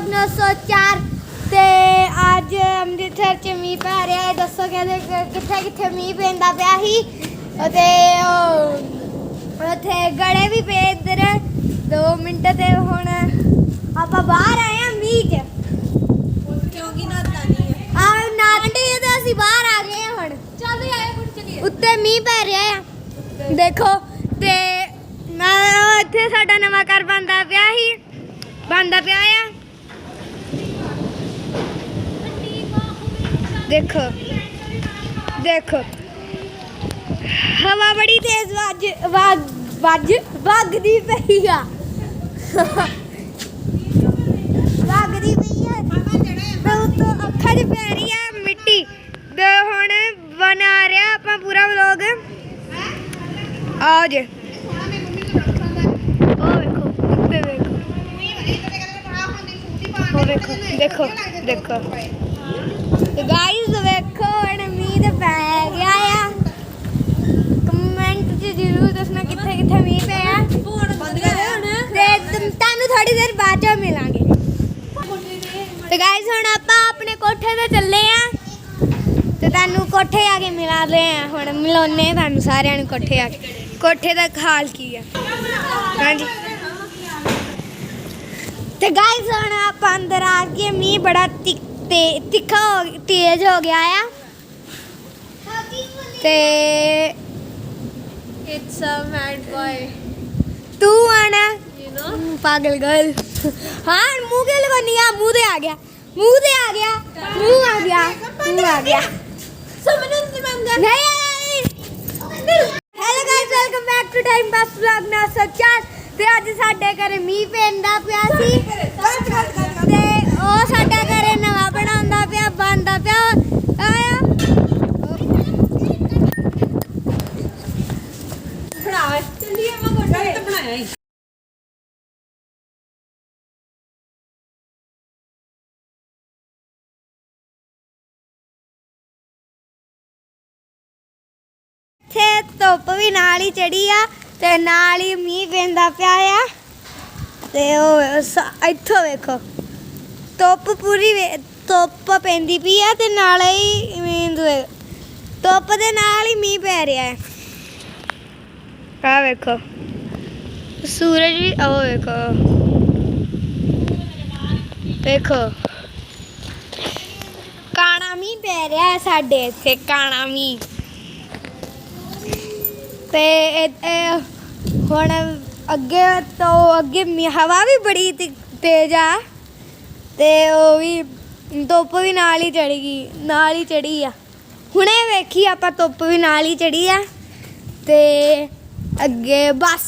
Vlog 904 ਤੇ ਅੱਜ ਅੰਮ੍ਰਿਤਸਰ ਚ ਮੀਂਹ ਪੈ ਰਿਹਾ ਹੈ। ਦੱਸੋ ਕਹਿੰਦੇ ਕਿੱਥੇ ਕਿੱਥੇ ਮੀਂਹ ਪੈਂਦਾ ਪਿਆ ਸੀ? ਤੇ ਉਹ ਉੱਥੇ ਗੜੇ ਵੀ ਪਏ ਇੱਧਰ। 2 ਮਿੰਟ ਤੇ ਹੁਣ ਆਪਾਂ ਬਾਹਰ ਆਏ ਆ ਮੀਂਹ ਚ। ਕਿਉਂਕਿ ਨਾਤਾ ਨਹੀਂ ਹੈ। ਆ ਨਾਟੇ ਤੇ ਅਸੀਂ ਬਾਹਰ ਆ ਗਏ ਹਾਂ ਹੁਣ। ਚੱਲ ਆਏ ਹੁਣ ਚਲੀਏ। ਉੱਤੇ ਮੀਂਹ ਪੈ ਰਿਹਾ ਆ। ਦੇਖੋ ਤੇ ਮੈਂ ਉਹ ਇੱਥੇ ਸਾਡਾ ਨਵਾਂ ਘਰ ਬਣਦਾ ਪਿਆ ਸੀ। ਬਣਦਾ ਪਿਆ ਆ। ਦੇਖੋ। ਦੇਖੋ। ਹਵਾ ਬੜੀ ਤੇਜ਼ ਵੱਜ ਵੱਜ ਵੱਜ ਵੱਗਦੀ ਪਈ ਆ। ਵੱਗਦੀ ਪਈ ਆ। ਤੇ ਉੱਤੋਂ ਅੱਖਾਂ 'ਚ ਪੈ ਰਹੀ ਆ ਮਿੱਟੀ। ਤੇ ਹੁਣ ਬਣਾ ਰਿਹਾ ਆਪਾਂ ਪੂਰਾ ਵਲੌਗ ਆ ਜੇ ਦੇਖੋ ਦੇਖੋ। ਤੇ ਗਾਇਸ ਵੇਖੋ, ਹੁਣ ਮੀਂਹ ਤੇ ਪੈ ਗਿਆ ਆ। ਕਮੈਂਟ 'ਚ ਜ਼ਰੂਰ ਦੱਸਣਾ ਕਿੱਥੇ ਕਿੱਥੇ ਮੀਂਹ ਪਿਆ। ਤੇ ਤੁਹਾਨੂੰ ਥੋੜੀ ਦੇਰ ਬਾਅਦ ਚ ਮਿਲਾਂਗੇ। ਤੇ ਗਾਇਸ ਹੁਣ ਆਪਾਂ ਆਪਣੇ ਕੋਠੇ ਤੇ ਚੱਲੇ ਆ। ਤੇ ਤੁਹਾਨੂੰ ਕੋਠੇ ਆ ਕੇ ਮਿਲਾਦੇ ਆ। ਹੁਣ ਮਿਲਾਉਨੇ ਤੁਹਾਨੂੰ ਸਾਰਿਆਂ ਨੂੰ ਕੋਠੇ ਆ ਕੇ। ਕੋਠੇ ਦਾ ਹਾਲ ਕੀ ਆ? ਹਾਂਜੀ। ਤੇ ਗਾਇਸ ਹੁਣ ਆਪਾਂ ਅੰਦਰ ਆ ਕੇ ਮੀਂਹ ਬੜਾ ਤਿ- ਤੇ ਤਿੱਖਾ ਹੋ ਤੇਜ਼ ਹੋ ਗਿਆ ਆ। ਤੇ ਇਟਸ ਅ ਮੈਡ ਬॉय ਤੂੰ ਆਣਾ ਯੂ نو ਪਾਗਲ ਗਰਲ ਹਾਂ ਮੂੰਹ ਕੇ ਲਗਾਨੀ ਆ? ਮੂੰਹ ਤੇ ਆ ਗਿਆ। ਮੂੰਹ ਤੇ ਆ ਗਿਆ। ਮੂੰਹ ਆ ਗਿਆ। ਮੂੰਹ ਆ ਗਿਆ। ਸਮਝਣ ਦੀ ਮੰਗਾ ਨਹੀਂ। Hello guys welcome back to time bus vlog ਨਾ ਸੱਚਾ ਤੇ ਅੱਜ ਸਾਡੇ ਘਰੇ ਮੀਂਹ ਪੈਂਦਾ ਪਿਆ ਸੀ। ਇੱਥੇ ਧੁੱਪ ਵੀ ਨਾਲ ਹੀ ਚੜੀ ਆ ਤੇ ਨਾਲ ਹੀ ਮੀਂਹ ਪੈਂਦਾ ਪਿਆ ਆ। ਤੇ ਉਹ ਸ- ਇੱਥੋਂ ਵੇਖੋ। ਧੁੱਪ ਪੂਰੀ ਧੁੱਪ ਪੈਂਦੀ ਪਈ ਆ ਤੇ ਨਾਲ ਹੀ ਮੀਂਹ ਵੇ- ਧੁੱਪ ਦੇ ਨਾਲ ਹੀ ਮੀਂਹ ਪੈ ਰਿਹਾ ਹੈ। ਆ ਵੇਖੋ। ਸੂਰਜ ਵੀ ਉਹ ਵੇਖੋ। ਵੇਖੋ। ਕਾਣਾ ਮੀਂਹ ਪੈ ਰਿਹਾ ਸਾਡੇ ਇੱਥੇ, ਕਾਣਾ ਮੀਂਹ। ਤੇ ਇਹ- ਹੁਣ ਅੱਗੇ ਤੋਂ ਅੱਗੇ ਹਵਾ ਵੀ ਬੜੀ ਤੇਜ਼ ਆ। ਤੇ ਉਹ ਵੀ ਧੁੱਪ ਵੀ ਨਾਲ ਹੀ ਚੜੀ ਗਈ, ਨਾਲ ਹੀ ਚੜੀ ਆ। ਹੁਣੇ ਵੇਖੀ ਆਪਾਂ ਧੁੱਪ ਵੀ ਨਾਲ ਹੀ ਚੜੀ ਆ। ਤੇ ਅੱਗੇ ਬਸ।